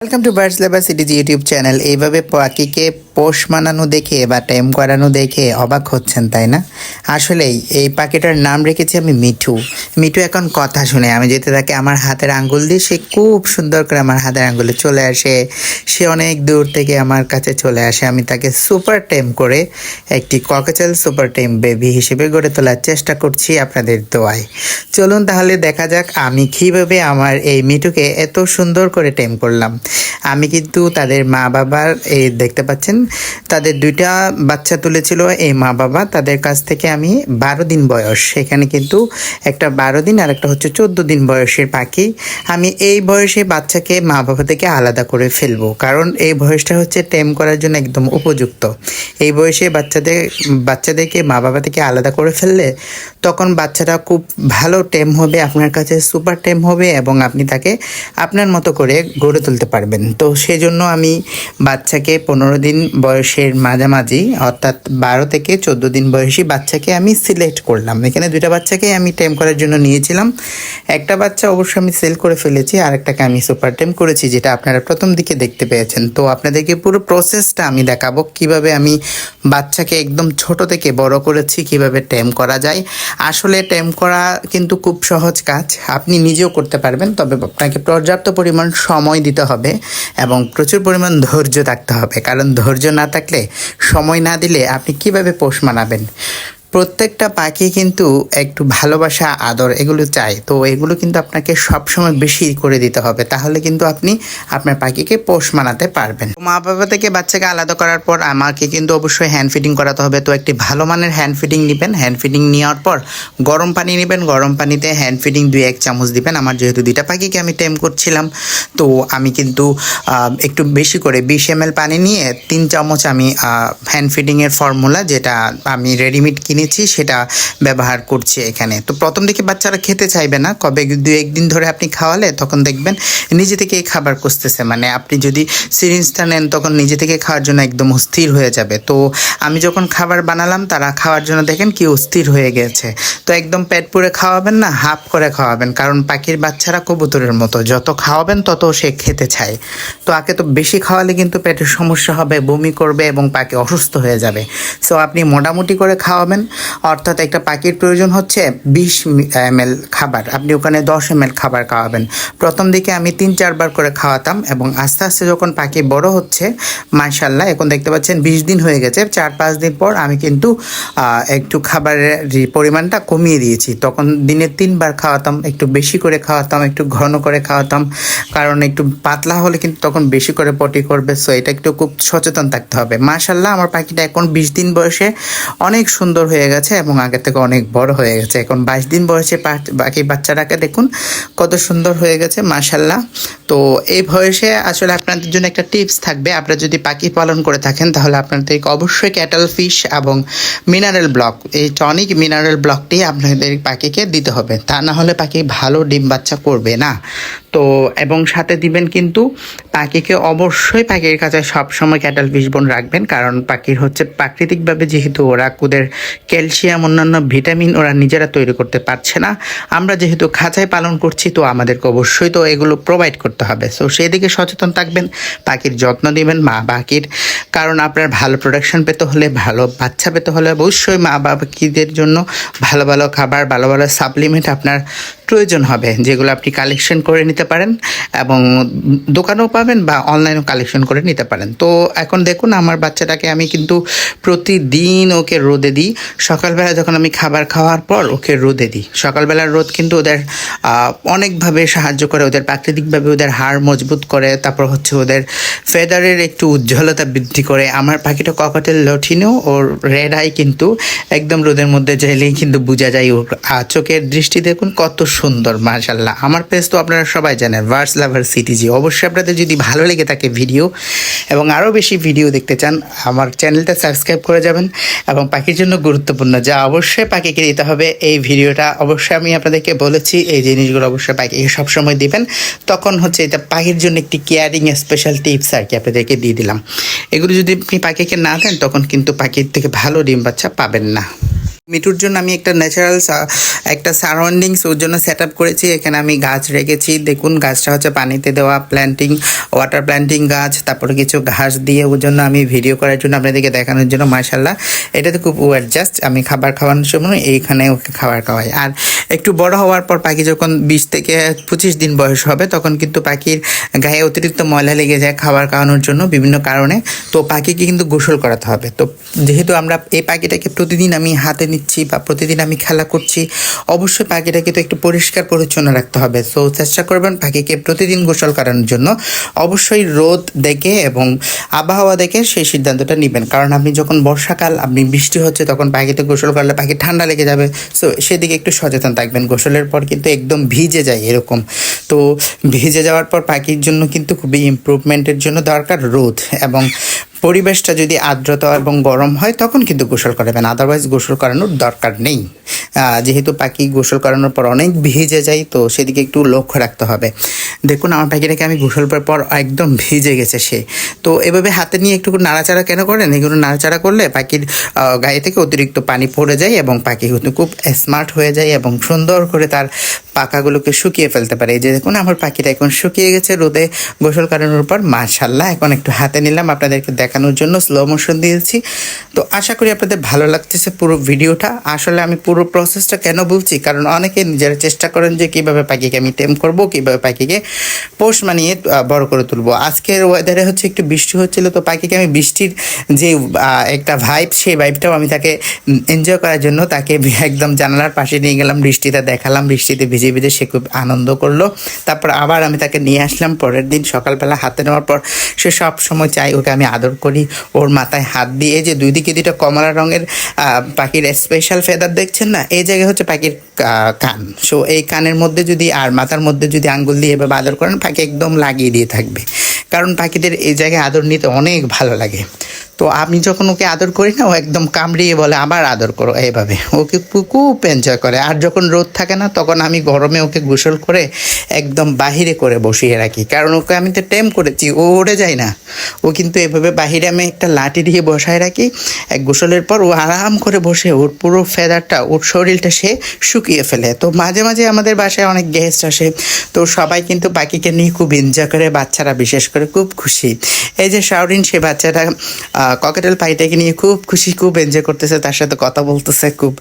Welcome to birds labour cities YouTube channel এইভাবে পাখিকে পোষ মানানো দেখে বা টাইম করানো দেখে অবাক হচ্ছেন, তাই না? আসলেই, এই পাখিটার নাম রেখেছি আমি মিঠু। মিঠু এখন কথা শুনে, আমি যেতে থাকি আমার হাতের আঙ্গুল দিয়ে, সে খুব সুন্দর করে আমার হাতের আঙ্গুলে চলে আসে। সে অনেক দূর থেকে আমার কাছে চলে আসে। আমি তাকে সুপার টেম করে একটি ককেচাল সুপার টেম বেবি হিসেবে গড়ে তোলার চেষ্টা করছি আপনাদের দোয়ায়। চলুন তাহলে দেখা যাক আমি কীভাবে আমার এই মিঠুকে এত সুন্দর করে টেম করলাম। আমি কিন্তু তাদের মা বাবার এই দেখতে পাচ্ছেন তাদের দুইটা বাচ্চা তুলেছিল, এই মা বাবা। তাদের কাছ থেকে আমি বারো দিন বয়স। সেখানে কিন্তু একটা বারো দিন আর একটা হচ্ছে চোদ্দ দিন বয়সের পাখি আমি এই বয়সে বাচ্চাকে মা বাবা থেকে আলাদা করে ফেলব। কারণ এই বয়সটা হচ্ছে টেম করার জন্য একদম উপযুক্ত। এই বয়সে বাচ্চাদের, বাচ্চাদেরকে মা বাবা থেকে আলাদা করে ফেললে তখন বাচ্চাটা খুব ভালো টেম হবে, আপনার কাছে সুপার টেম হবে এবং আপনি তাকে আপনার মতো করে গড়ে তুলতে পারবেন। তো সেজন্য আমি বাচ্চাকে পনেরো দিন বয়সের মাঝামাঝি, অর্থাৎ বারো থেকে চোদ্দ দিন বয়সী বাচ্চাকে আমি সিলেক্ট করলাম। এখানে দুইটা বাচ্চাকে আমি টেম করার জন্য নিয়েছিলাম। একটা বাচ্চা অবশ্য আমি সেল করে ফেলেছি আর একটাকে আমি সুপার টেম করেছি, যেটা আপনারা প্রথম দিকে দেখতে পেয়েছেন। তো আপনাদেরকে পুরো প্রসেসটা আমি দেখাবো, কীভাবে আমি বাচ্চাকে একদম ছোট থেকে বড় করেছি, কীভাবে টেম করা যায়। আসলে টেম করা কিন্তু খুব সহজ কাজ, আপনি নিজেও করতে পারবেন, তবে আপনাকে পর্যাপ্ত পরিমাণ সময় দিতে হবে এবং প্রচুর পরিমাণ ধৈর্য থাকতে হবে, কারণ ধৈর্য না থাকলে সময় না দিলে আপনি কীভাবে পোষ মানাবেন? প্রত্যেকটা পাখি কিন্তু একটু ভালোবাসা, আদর এগুলো চায়। তো এগুলো কিন্তু আপনাকে সবসময় বেশি করে দিতে হবে। তাহলে কিন্তু আপনি আপনার পাখিকে পোষ মানাতে পারবেন। মা বাবা থেকে বাচ্চাকে আলাদা করার পর আমাকে কিন্তু অবশ্যই হ্যান্ড ফিডিং করাতে হবে। তো একটি ভালো মানের হ্যান্ড ফিডিং নেবেন। হ্যান্ড ফিডিং নেওয়ার পর গরম পানি নেবেন। গরম পানিতে হ্যান্ড ফিডিং দুই, এক চামচ দিবেন। আমার যেহেতু দুইটা পাখিকে আমি টেম করছিলাম, তো আমি কিন্তু একটু বেশি করে বিশ এম পানি নিয়ে তিন চামচ আমি হ্যান্ড ফিডিংয়ের ফর্মুলা যেটা আমি রেডিমেড কিনেছি সেটা ব্যবহার করছি এখানে। তো প্রথম দিকে বাচ্চারা খেতে চাইবে না, কবে দু, একদিন ধরে আপনি খাওয়ালে তখন দেখবেন নিজে থেকে খাবার খুঁজতেছে। মানে আপনি যদি সিরিঞ্জটা নেন, তখন নিজে থেকে খাওয়ার জন্য একদম অস্থির হয়ে যাবে। তো আমি যখন খাবার বানালাম, তারা খাওয়ার জন্য দেখেন কি অস্থির হয়ে গেছে। তো একদম পেট পুরে খাওয়াবেন না, হাফ করে খাওয়াবেন। কারণ পাখির বাচ্চারা কবুতরের মতো, যত খাওয়াবেন তত সে খেতে চায়। তো আগে তো বেশি খাওয়ালে কিন্তু পেটের সমস্যা হবে, বমি করবে এবং পাখি অসুস্থ হয়ে যাবে। সো আপনি মোটামুটি করে খাওয়াবেন অর্থাৎ একটা পাখির প্রয়োজন হচ্ছে বিশ এম খাবার। আপনি ওখানে দশ এম খাবার খাওয়াবেন। প্রথম দিকে আমি তিন চারবার করে খাওয়াতাম এবং আস্তে আস্তে যখন পাখি বড় হচ্ছে মাশাল্লাহ এখন দেখতে পাচ্ছেন বিশ দিন হয়ে গেছে। চার পাঁচ দিন পর আমি কিন্তু একটু খাবারের পরিমাণটা কমিয়ে দিয়েছি। তখন দিনে তিনবার খাওয়াতাম, একটু বেশি করে খাওয়াতাম, একটু ঘন করে খাওয়াতাম। কারণ একটু পাতলা হলে কিন্তু তখন বেশি করে পটি করবে সো এটা একটু খুব সচেতন থাকতে হবে। মাশাল্লাহ আমার পাখিটা এখন বিশ দিন বয়সে অনেক সুন্দর হয়ে গেছে এবং আগে থেকে অনেক বড় হয়ে গেছে। এখন বাইশ দিন বয়সে বাকি বাচ্চাটাকে দেখুন কত সুন্দর হয়ে গেছে মাশাল্লাহ তো এই বয়সে আসলে আপনাদের জন্য একটা টিপস থাকবে। আপনারা যদি পাখি পালন করে থাকেন, তাহলে আপনাদেরকে অবশ্যই ক্যাটাল ফিশ এবং মিনারেল ব্লক, এই টনিক মিনারেল ব্লকটি আপনাদের পাখিকে দিতে হবে। তা না হলে পাখি ভালো ডিম বাচ্চা করবে না। তো এবং সাথে দিবেন কিন্তু পাখিকে অবশ্যই পাখির কাছে সবসময় ক্যাটাল ফিশ বোন রাখবেন, কারণ পাখির হচ্ছে প্রাকৃতিকভাবে যেহেতু ওরা ওদের ক্যালসিয়াম, অন্যান্য ভিটামিন ওরা নিজেরা তৈরি করতে পারছে না। আমরা যেহেতু খাঁচায় পালন করছি, তো আমাদেরকে অবশ্যই তো এগুলো প্রোভাইড করতে হবে। সো সেই দিকে সচেতন থাকবেন পাখির যত্ন নেবেন মা পাখির কারণ আপনার ভালো প্রোডাকশন পেতে হলে, ভালো বাচ্চা পেতে হলে অবশ্যই মা বাবাকিদের জন্য ভালো ভালো খাবার, ভালো ভালো সাপ্লিমেন্ট আপনার প্রয়োজন হবে, যেগুলো আপনি কালেকশন করে নিতে পারেন এবং দোকানেও পাবেন বা অনলাইনেও কালেকশন করে নিতে পারেন। তো এখন দেখুন, আমার বাচ্চাটাকে আমি কিন্তু প্রতিদিন ওকে রোদে দিই সকালবেলা যখন আমি খাবার খাওয়ার পর ওকে রোদে দিই। সকালবেলার রোদ কিন্তু ওদের অনেকভাবে সাহায্য করে, ওদের প্রাকৃতিকভাবে ওদের হাড় মজবুত করে, তারপর হচ্ছে ওদের ফেদারের একটু উজ্জ্বলতা বৃদ্ধি করে। আমার পাখিটা কপাটের লঠিনেও ওর রেড আই কিন্তু একদম রোদের মধ্যে যাইলেই কিন্তু বোঝা যায়। ওর চোখের দৃষ্টি দেখুন কত সুন্দর মাশাল্লাহ আমার পেজ তো আপনারা সবাই জানেন ভার্স লাভার সিটিজি অবশ্যই আপনাদের যদি ভালো লেগে থাকে ভিডিও এবং আরও বেশি ভিডিও দেখতে চান, আমার চ্যানেলটা সাবস্ক্রাইব করে যাবেন, এবং পাখির জন্য গুরুত্বপূর্ণ যা অবশ্যই পাখিকে দিতে হবে। এই ভিডিওটা অবশ্যই আমি আপনাদেরকে বলেছি, এই জিনিসগুলো অবশ্যই পাখিকে সবসময় দিবেন। তখন হচ্ছে এটা পাখির জন্য একটি কেয়ারিং স্পেশাল টিপস আর কি আপনাদেরকে দিয়ে দিলাম। এগুলো যদি আপনি পাখিকে না দেন, তখন কিন্তু পাখির থেকে ভালো ডিম বাচ্চা পাবেন না। মিঠুর জন্য আমি একটা ন্যাচারাল একটা সারাউন্ডিংস ওর জন্য সেট আপ করেছি। এখানে আমি গাছ রেখেছি। দেখুন, গাছটা হচ্ছে পানিতে দেওয়া প্ল্যান্টিং ওয়াটার প্ল্যান্টিং গাছ, তারপরে কিছু ঘাস দিয়ে ওর জন্য আমি ভিডিও করার জন্য আপনাদেরকে দেখানোর জন্য মার্শাল্লাহ এটা তো খুব অ্যাডজাস্ট আমি খাবার খাওয়ানোর সময় এইখানে ওকে খাবার খাওয়াই। আর একটু বড় হওয়ার পর পাখি যখন বিশ থেকে পঁচিশ দিন বয়স হবে, তখন কিন্তু পাখির গায়ে অতিরিক্ত ময়লা লেগে যায় খাবার খাওয়ানোর জন্য বিভিন্ন কারণে। তো পাখিকে কিন্তু গোসল করাতে হবে। তো যেহেতু আমরা এই পাখিটাকে প্রতিদিন আমি হাতে নিচ্ছি বা প্রতিদিন আমি খেলা করছি, অবশ্যই পাখিটাকে তো একটু পরিষ্কার পরিচ্ছন্ন রাখতে হবে। সো চেষ্টা করবেন পাখিকে প্রতিদিন গোসল করানোর জন্য। অবশ্যই রোদ দেখে এবং আবহাওয়া দেখে সেই সিদ্ধান্তটা নেবেন। কারণ আপনি যখন বর্ষাকাল, আপনি বৃষ্টি হচ্ছে, তখন পাখিতে গোসল করলে পাখি ঠান্ডা লেগে যাবে। সো সেদিকে একটু সচেতন থাকবেন। গোসলের পর কিন্তু একদম ভিজে যায় এরকম। তো, ভিজে যাওয়ার পর পাখির জন্য কিন্তু খুবই ইমপ্রুভমেন্টের জন্য দরকার রোদ এবং পরিবেশটা যদি আর্দ্রতা এবং গরম হয়, তখন কিন্তু গোসল করাবেন। আদারওয়াইজ গোসল করানোর দরকার নেই। যেহেতু পাখি গোসল করানোর পর অনেক ভিজে যায়, তো সেদিকে একটু লক্ষ্য রাখতে হবে। দেখুন, আমার পাখিটাকে আমি গোসল করার পর একদম ভিজে গেছে সে। তো এভাবে হাতে নিয়ে একটু নাড়াচাড়া কেন করেন? এগুলো নাড়াচাড়া করলে পাখির গায়ে থেকে অতিরিক্ত পানি পড়ে যায় এবং পাখি কিন্তু খুব স্মার্ট হয়ে যায় এবং সুন্দর করে তার পাখাগুলোকে শুকিয়ে ফেলতে পারে। এই যে দেখুন, আমার পাখিটা এখন শুকিয়ে গেছে রোদে গোসল করানোর পর। মাশাল্লাহ এখন একটু হাতে নিলাম, আপনাদেরকে দেখানোর জন্য স্লো মোশন দিয়েছি। তো আশা করি আপনাদের ভালো লাগতেছে পুরো ভিডিওটা। আসলে আমি পুরো প্রসেসটা কেন বলছি? কারণ অনেকে নিজেরা চেষ্টা করেন যে কীভাবে পাখিকে আমি টেম করব, কীভাবে পাখিকে পোষ মানিয়ে বড় করে তুলবো। আজকের ওয়েদারে হচ্ছে একটু বৃষ্টি হচ্ছিল, তো পাখিকে আমি বৃষ্টির যে একটা ভাইব সেই ভাইবটাও আমি তাকে এনজয় করার জন্য তাকে একদম জানালার পাশে নিয়ে গেলাম বৃষ্টিতে দেখালাম, বৃষ্টিতে ভিজে ভিজে সে খুব আনন্দ করল। তারপর আবার আমি তাকে নিয়ে আসলাম পরের দিন, সকালবেলা হাতে নেওয়ার পর সে সব সময় চাই ওকে আমি আদর করি, ওর মাথায় হাত দিয়ে যে দুই দিকে দুইটা কমলা রঙের পাখির স্পেশাল ফেদার দেখছেন না? এই জায়গায় হচ্ছে পাখির কান। সো এই কানের মধ্যে যদি আর মাথার মধ্যে যদি আঙ্গুল দিয়ে এভাবে আদর করেন, পাখি একদম লাগিয়ে দিয়ে থাকবে। কারণ পাখিদের এই জায়গায় আদর নিতে অনেক ভালো লাগে। তো আমি যখন ওকে আদর করি না, ও একদম কামড়িয়ে বলে, আবার আদর করো। এইভাবে। ওকে খুব এনজয় করে। আর যখন রোদ থাকে না, তখন আমি গরমে ওকে গোসল করে একদম বাহিরে করে বসিয়ে রাখি। কারণ ওকে আমি তো টেম করেছি, ও উড়ে যায় না। ও কিন্তু এভাবে বাহিরে আমি একটা লাঠি দিয়ে বসায় রাখি। এক গোসলের পর ও আরাম করে বসে, ওর পুরো ফেদারটা, ওর শরীরটা সে শুকিয়ে ফেলে। তো মাঝে মাঝে আমাদের বাসায় অনেক গেস্ট আসে। তো সবাই কিন্তু পাখিকে নিয়ে খুব এনজয় করে, বাচ্চারা বিশেষ করে খুব খুশি। এই যে শাওরিন, সে বাচ্চাটা ককেটেল পাইটাকে নিয়ে খুব খুশি, খুব এনজয় করতেছে, তার সাথে কথা বলতেছে, খুব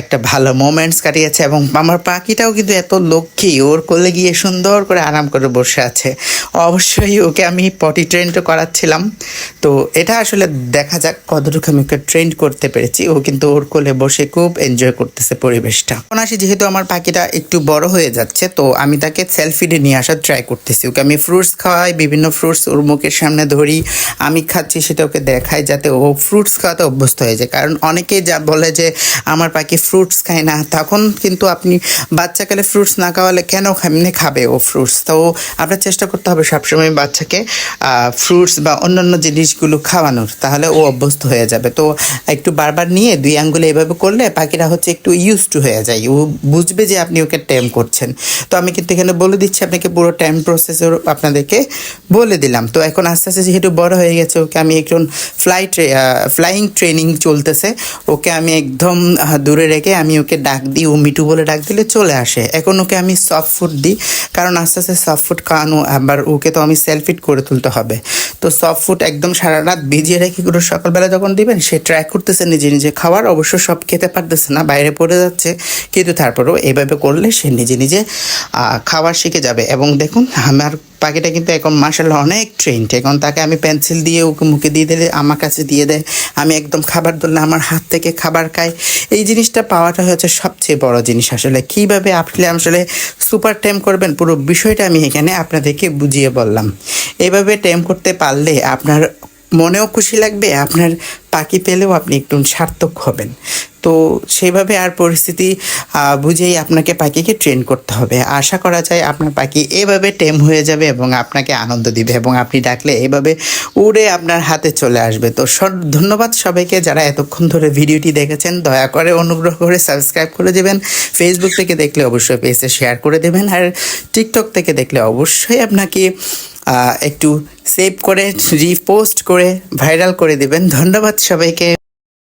একটা ভালো মোমেন্টস কাটিয়েছে এবং আমার পাখিটাও কিন্তু এত লক্ষ্মী, ওর কোলে গিয়ে সুন্দর করে আরাম করে বসে আছে। অবশ্যই ওকে আমি পটি ট্রেন্ড করাচ্ছিলাম। তো এটা আসলে দেখা যাক কতটুকু আমি ওকে ট্রেন্ড করতে পেরেছি। ও কিন্তু ওর কোলে বসে খুব এনজয় করতেছে পরিবেশটা। এখন আসি, যেহেতু আমার পাখিটা একটু বড় হয়ে যাচ্ছে, তো আমি তাকে সেলফিডে নিয়ে আসার ট্রাই করতেছি। ওকে আমি ফ্রুটস খাওয়াই, বিভিন্ন ফ্রুটস ওর মুখের সামনে ধরি, আমি খাচ্ছি, সেটা ওকে দেখাই। যাতে ও ফ্রুটস খাওয়াতে অভ্যস্ত হয়ে যায়। কারণ অনেকেই যা বলে যে, আমার পাখি ফ্রুটস খায় না, তখন কিন্তু আপনি বাচ্চাকালে ফ্রুটস না খাওয়ালে কেন এমনি খাবে ও ফ্রুটস তো আপনার চেষ্টা করতে হবে সবসময় বাচ্চাকে ফ্রুটস বা অন্যান্য জিনিসগুলো খাওয়ানোর, তাহলে ও অভ্যস্ত হয়ে যাবে। তো একটু বারবার নিয়ে দুই আঙ্গুলে এভাবে করলে পাখিরা হচ্ছে একটু ইউজ টু হয়ে যায়। ও বুঝবে যে আপনি ওকে টেম করছেন। তো আমি কিন্তু এখানে বলে দিচ্ছি, আপনাকে পুরো টাইম প্রসেসর আপনাদেরকে বলে দিলাম। তো এখন আস্তে আস্তে যেহেতু বড় হয়ে গেছে, ওকে আমি একজন ফ্লাইট ফ্লাইং ট্রেনিং চলতেছে। ওকে আমি একদম দূরে রেখে আমি ওকে ডাক দিই, ও মিটু বলে ডাক দিলে চলে আসে। এখন ওকে আমি সফট ফুড দিই, কারণ আস্তে আস্তে সফট ফুড খাওয়ানো, আবার ওকে তো আমি সেলফিট করে তুলতে হবে। তো সফট ফুড একদম সারা রাত ভিজিয়ে রেখে পুরো সকালবেলা যখন দিবেন, সে ট্রাই করতেছে নিজে নিজে খাওয়ার, অবশ্য সব খেতে পারতেছে না, বাইরে পড়ে যাচ্ছে। কিন্তু তারপরেও এভাবে করলে সে নিজে নিজে খাবার শিখে যাবে। এবং দেখুন, আমার পাখিটা কিন্তু এখন মার্শাল্লাহ অনেক ট্রেন্ড এখন তাকে আমি পেন্সিল দিয়ে ওকে মুখে দিয়ে দিলে, আমার কাছে দিয়ে দেয়। আমি একদম খাবার ধরলে আমার হাত থেকে খাবার খাই এই জিনিসটা পাওয়াটা হচ্ছে সবচেয়ে বড় জিনিস আসলে। কীভাবে আপনি আসলে সুপার টেম করবেন, পুরো বিষয়টা আমি এখানে আপনাদেরকে বুঝিয়ে বললাম। এভাবে টেম করতে পারলে আপনার মনেও খুশি লাগবে, আপনার পাখি পেলেও আপনি একটু সার্থক হবেন। তো সেভাবে আর পরিস্থিতি বুঝেই আপনাকে পাখিকে ট্রেন করতে হবে। আশা করা যায় আপনার পাখি এভাবে টেম হয়ে যাবে এবং আপনাকে আনন্দ দিবে এবং আপনি ডাকলে এভাবে উড়ে আপনার হাতে চলে আসবে। তো ধন্যবাদ সবাইকে যারা এতক্ষণ ধরে ভিডিওটি দেখেছেন। দয়া করে অনুগ্রহ করে সাবস্ক্রাইব করে দেবেন। ফেসবুক থেকে দেখলে অবশ্যই পেজে শেয়ার করে দেবেন। আর টিকটক থেকে দেখলে অবশ্যই আপনাকে একটু সেভ করে রিপোস্ট করে ভাইরাল করে দেবেন। ধন্যবাদ সবাইকে।